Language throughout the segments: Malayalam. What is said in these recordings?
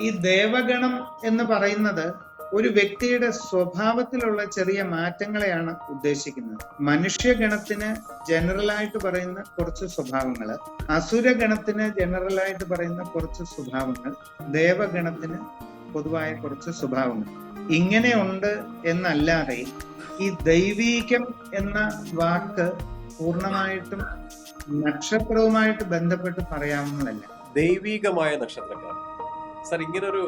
ഈ ദേവഗണം എന്ന് പറയുന്നത് ഒരു വ്യക്തിയുടെ സ്വഭാവത്തിലുള്ള ചെറിയ മാറ്റങ്ങളെയാണ് ഉദ്ദേശിക്കുന്നത്. മനുഷ്യഗണത്തിന് ജനറൽ ആയിട്ട് പറയുന്ന കുറച്ച് സ്വഭാവങ്ങൾ അസുരഗണത്തിന് ജനറൽ ആയിട്ട് പറയുന്ന കുറച്ച് സ്വഭാവങ്ങൾ ദേവഗണത്തിന് പൊതുവായ കുറച്ച് സ്വഭാവങ്ങൾ. ഇങ്ങനെയുണ്ട് എന്നല്ലാതെ ഈ ദൈവീകം എന്ന വാക്ക് പൂർണമായിട്ടും നക്ഷത്രവുമായിട്ട് ബന്ധപ്പെട്ട് പറയാവുന്നതല്ല. ദൈവീകമായ നക്ഷത്രക്കാർ. സർ ഇങ്ങനൊരു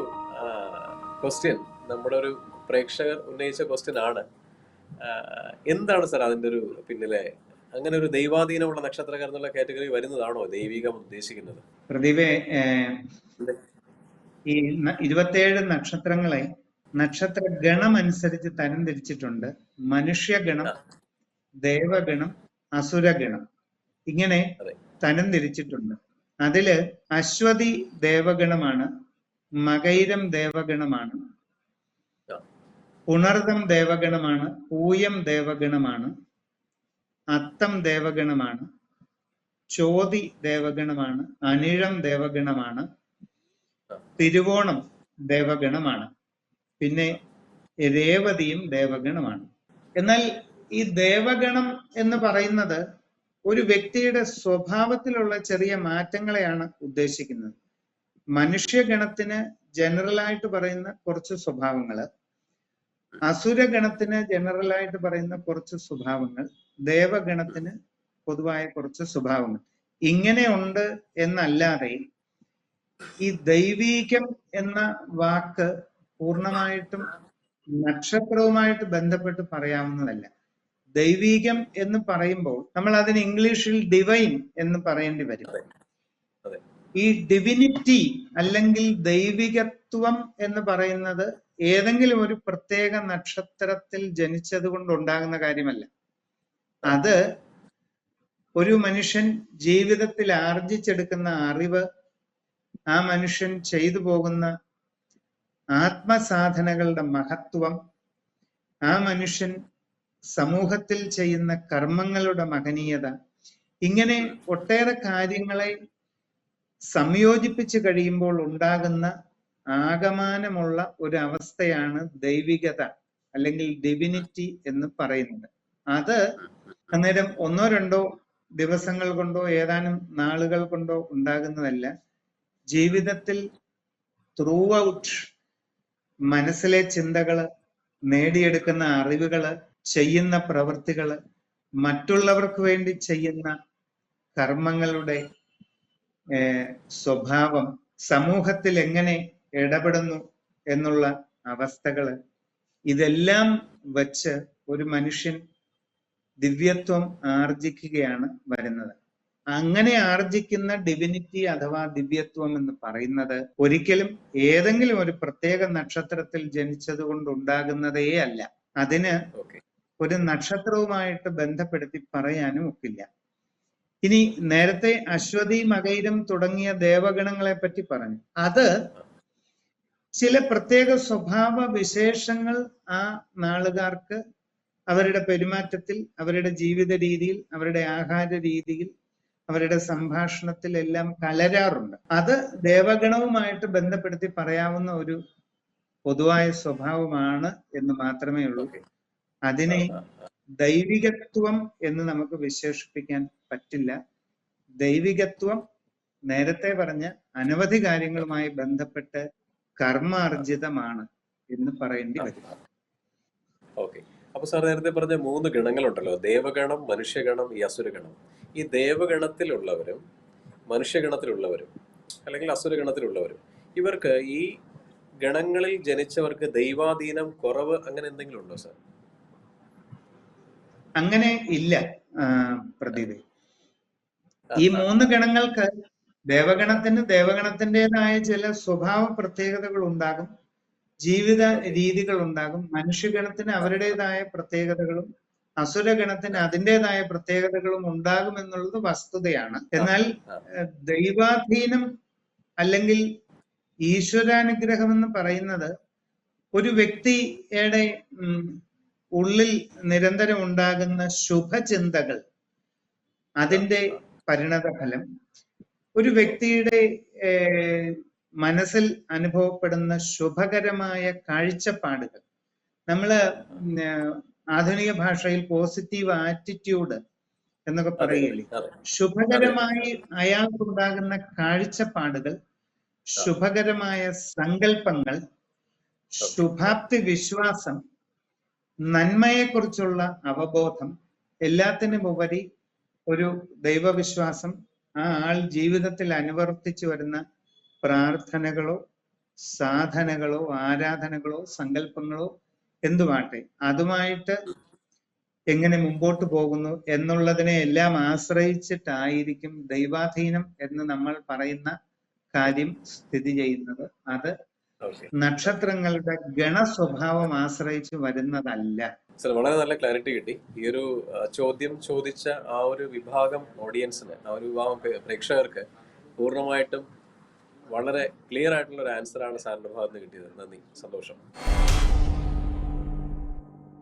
ക്വസ്റ്റ്യൻ നമ്മുടെ ഒരു പ്രേക്ഷകർ ഉന്നയിച്ച ക്വസ്റ്റ്യൻ ആണ്. എന്താണ് സർ അതിന്റെ ഒരു പിന്നിലെ അങ്ങനെ ഒരു ദൈവാധീനമുള്ള നക്ഷത്രക്കാർ എന്നുള്ള കാറ്റഗറി വരുന്നതാണോ ദൈവികം ഉദ്ദേശിക്കുന്നത്? പ്രതിവേ ഈ ഇരുപത്തിയേഴ് നക്ഷത്രങ്ങളെ നക്ഷത്ര ഗണം അനുസരിച്ച് തരംതിരിച്ചിട്ടുണ്ട്. മനുഷ്യഗണം ദേവഗണം അസുരഗണം. ഇങ്ങനെ. തരംതിരിച്ചിട്ടുണ്ട്. അതിൽ അശ്വതി ദേവഗണമാണ് മകൈരം ദേവഗണമാണ്. ആ. പുണർദം ദേവഗണമാണ്. പൂയം ദേവഗണമാണ്. അത്തം ദേവഗണമാണ്. ചോതി ദേവഗണമാണ്. അനിഴം ദേവഗണമാണ്. തിരുവോണം ദേവഗണമാണ്. പിന്നെ രേവതിയും ദേവഗണമാണ്. എന്നാൽ ഈ ദേവഗണം എന്ന് പറയുന്നത് ഒരു വ്യക്തിയുടെ സ്വഭാവത്തിലുള്ള ചെറിയ മാറ്റങ്ങളെയാണ് ഉദ്ദേശിക്കുന്നത്. മനുഷ്യഗണത്തിന് ജനറൽ ആയിട്ട് പറയുന്ന കുറച്ച് സ്വഭാവങ്ങൾ അസുരഗണത്തിന് ജനറൽ ആയിട്ട് പറയുന്ന കുറച്ച് സ്വഭാവങ്ങൾ ദേവഗണത്തിന് പൊതുവായ കുറച്ച് സ്വഭാവങ്ങൾ ഇങ്ങനെയുണ്ട് എന്നല്ലാതെ ഈ ദൈവീകം എന്ന വാക്ക് പൂർണമായിട്ടും നക്ഷത്രവുമായിട്ട് ബന്ധപ്പെട്ട് പറയാവുന്നതല്ല ദൈവീകം എന്ന് പറയുമ്പോൾ നമ്മൾ അതിന് ഇംഗ്ലീഷിൽ ഡിവൈൻ എന്ന് പറയേണ്ടി വരും. ഈ ഡിവിനിറ്റി അല്ലെങ്കിൽ ദൈവികത്വം എന്ന് പറയുന്നത് ഏതെങ്കിലും ഒരു പ്രത്യേക നക്ഷത്രത്തിൽ ജനിച്ചത് കൊണ്ട് ഉണ്ടാകുന്ന കാര്യമല്ല. അത് ഒരു മനുഷ്യൻ ജീവിതത്തിൽ ആർജിച്ചെടുക്കുന്ന അറിവ് ആ മനുഷ്യൻ ചെയ്തു പോകുന്ന ആത്മസാധനകളുടെ മഹത്വം ആ മനുഷ്യൻ സമൂഹത്തിൽ ചെയ്യുന്ന കർമ്മങ്ങളുടെ മഹനീയത ഇങ്ങനെ ഒട്ടേറെ കാര്യങ്ങളെ സംയോജിപ്പിച്ച് കഴിയുമ്പോൾ ഉണ്ടാകുന്ന ആകമാനമുള്ള ഒരു അവസ്ഥയാണ് ദൈവികത അല്ലെങ്കിൽ ഡിവിനിറ്റി എന്ന് പറയുന്നത്. അത് അന്നേരം ഒന്നോ രണ്ടോ ദിവസങ്ങൾ കൊണ്ടോ ഏതാനും നാളുകൾ കൊണ്ടോ ഉണ്ടാകുന്നതല്ല. ജീവിതത്തിൽ ത്രൂ ഔട്ട് മനസ്സിലെ ചിന്തകൾ നേടിയെടുക്കുന്ന അറിവുകൾ ചെയ്യുന്ന പ്രവൃത്തികൾ മറ്റുള്ളവർക്ക് വേണ്ടി ചെയ്യുന്ന കർമ്മങ്ങളുടെ സ്വഭാവം സമൂഹത്തിൽ എങ്ങനെ ഇടപെടുന്നു എന്നുള്ള അവസ്ഥകൾ ഇതെല്ലാം വച്ച് ഒരു മനുഷ്യൻ ദിവ്യത്വം ആർജിക്കുകയാണ് വരുന്നത്. അങ്ങനെ ആർജിക്കുന്ന ഡിവിനിറ്റി അഥവാ ദിവ്യത്വം എന്ന് പറയുന്നത് ഒരിക്കലും ഏതെങ്കിലും ഒരു പ്രത്യേക നക്ഷത്രത്തിൽ ജനിച്ചത് കൊണ്ട് ഉണ്ടാകുന്നതേ അല്ല. അതിന് ഒരു നക്ഷത്രവുമായിട്ട് ബന്ധപ്പെടുത്തി പറയാനും ഒക്കില്ല. ഇനി നേരത്തെ അശ്വതി മകൈരം തുടങ്ങിയ ദേവഗണങ്ങളെ പറ്റി പറഞ്ഞു. അത് ചില പ്രത്യേക സ്വഭാവ വിശേഷങ്ങൾ ആ നാളുകാർക്ക് അവരുടെ പെരുമാറ്റത്തിൽ അവരുടെ ജീവിത രീതിയിൽ അവരുടെ ആഹാര രീതിയിൽ അവരുടെ സംഭാഷണത്തിൽ എല്ലാം കലരാറുണ്ട്. അത് ദേവഗണവുമായിട്ട് ബന്ധപ്പെടുത്തി പറയാവുന്ന ഒരു പൊതുവായ സ്വഭാവമാണ് എന്ന് മാത്രമേ ഉള്ളൂ. അതിനെ ദൈവികത്വം എന്ന് നമുക്ക് വിശേഷിപ്പിക്കാൻ പറ്റില്ല. ദൈവികത്വം നേരത്തെ പറഞ്ഞ അനവധി കാര്യങ്ങളുമായി ബന്ധപ്പെട്ട് കർമാർജിതമാണ് എന്ന് പറയേണ്ടി വരും. ഓക്കെ. അപ്പൊ സാർ നേരത്തെ പറഞ്ഞ മൂന്ന് ഗണങ്ങളുണ്ടല്ലോ. ദേവഗണം മനുഷ്യഗണം ഈ അസുരഗണം. ഈ ദേവഗണത്തിലുള്ളവരും മനുഷ്യഗണത്തിലുള്ളവരും അല്ലെങ്കിൽ അസുരഗണത്തിലുള്ളവരും ഇവർക്ക് ഈ ഗണങ്ങളിൽ ജനിച്ചവർക്ക് ദൈവാധീനം കുറവ് അങ്ങനെ എന്തെങ്കിലും ഉണ്ടോ സാർ? അങ്ങനെ ഇല്ല പ്രതീത് പ്രദീപ് ഈ മൂന്ന് ഗണങ്ങൾക്ക് ദേവഗണത്തിന് ദേവഗണത്തിന്റെതായ ചില സ്വഭാവ പ്രത്യേകതകൾ ഉണ്ടാകും ജീവിത രീതികൾ ഉണ്ടാകും മനുഷ്യഗണത്തിന് അവരുടേതായ പ്രത്യേകതകളും അസുരഗണത്തിന് അതിന്റെതായ പ്രത്യേകതകളും ഉണ്ടാകും എന്നുള്ളത് വസ്തുതയാണ് എന്നാൽ. ദൈവാധീനം അല്ലെങ്കിൽ ഈശ്വരാനുഗ്രഹം എന്ന് പറയുന്നത് ഒരു വ്യക്തിയുടെ ഉള്ളിൽ നിരന്തരം ഉണ്ടാകുന്ന ശുഭചിന്തകൾ അതിന്റെ പരിണത ഫലം ഒരു വ്യക്തിയുടെ മനസ്സിൽ അനുഭവപ്പെടുന്ന ശുഭകരമായ കാഴ്ചപ്പാടുകൾ. നമ്മൾ ആധുനിക ഭാഷയിൽ പോസിറ്റീവ് ആറ്റിറ്റ്യൂഡ് എന്നൊക്കെ അതെ ശുഭകരമായി അയാൾക്കുണ്ടാകുന്ന കാഴ്ചപ്പാടുകൾ ശുഭകരമായ സങ്കല്പങ്ങൾ ശുഭാപ്തി വിശ്വാസം നന്മയെക്കുറിച്ചുള്ള അവബോധം എല്ലാത്തിനും ഉപരി ഒരു ദൈവവിശ്വാസം ആ ആൾ ജീവിതത്തിൽ അനുവർത്തിച്ചു വരുന്ന പ്രാർത്ഥനകളോ സാധനകളോ ആരാധനകളോ സങ്കല്പങ്ങളോ എന്തുമാട്ടെ അതുമായിട്ട് എങ്ങനെ മുമ്പോട്ട് പോകുന്നു എന്നുള്ളതിനെ എല്ലാം ആശ്രയിച്ചിട്ടായിരിക്കും ദൈവാധീനം എന്ന് നമ്മൾ പറയുന്ന കാര്യം സ്ഥിതി ചെയ്യുന്നത്. അത് ഓക്കെ ഗണ സ്വഭാവം ആശ്രയിച്ച് വരുന്നതല്ല. സർ വളരെ നല്ല ക്ലാരിറ്റി കിട്ടി. ഈ ഒരു ചോദ്യം ചോദിച്ച ആ ഒരു വിഭാഗം ഓഡിയൻസിന് ആ ഒരു വിഭാഗം പ്രേക്ഷകർക്ക് പൂർണമായിട്ടും വളരെ ക്ലിയർ ആയിട്ടുള്ള ഒരു ആൻസർ ആണ് സാറിന്റെ ഭാഗത്ത് നിന്ന് കിട്ടിയത്. നന്ദി. സന്തോഷം.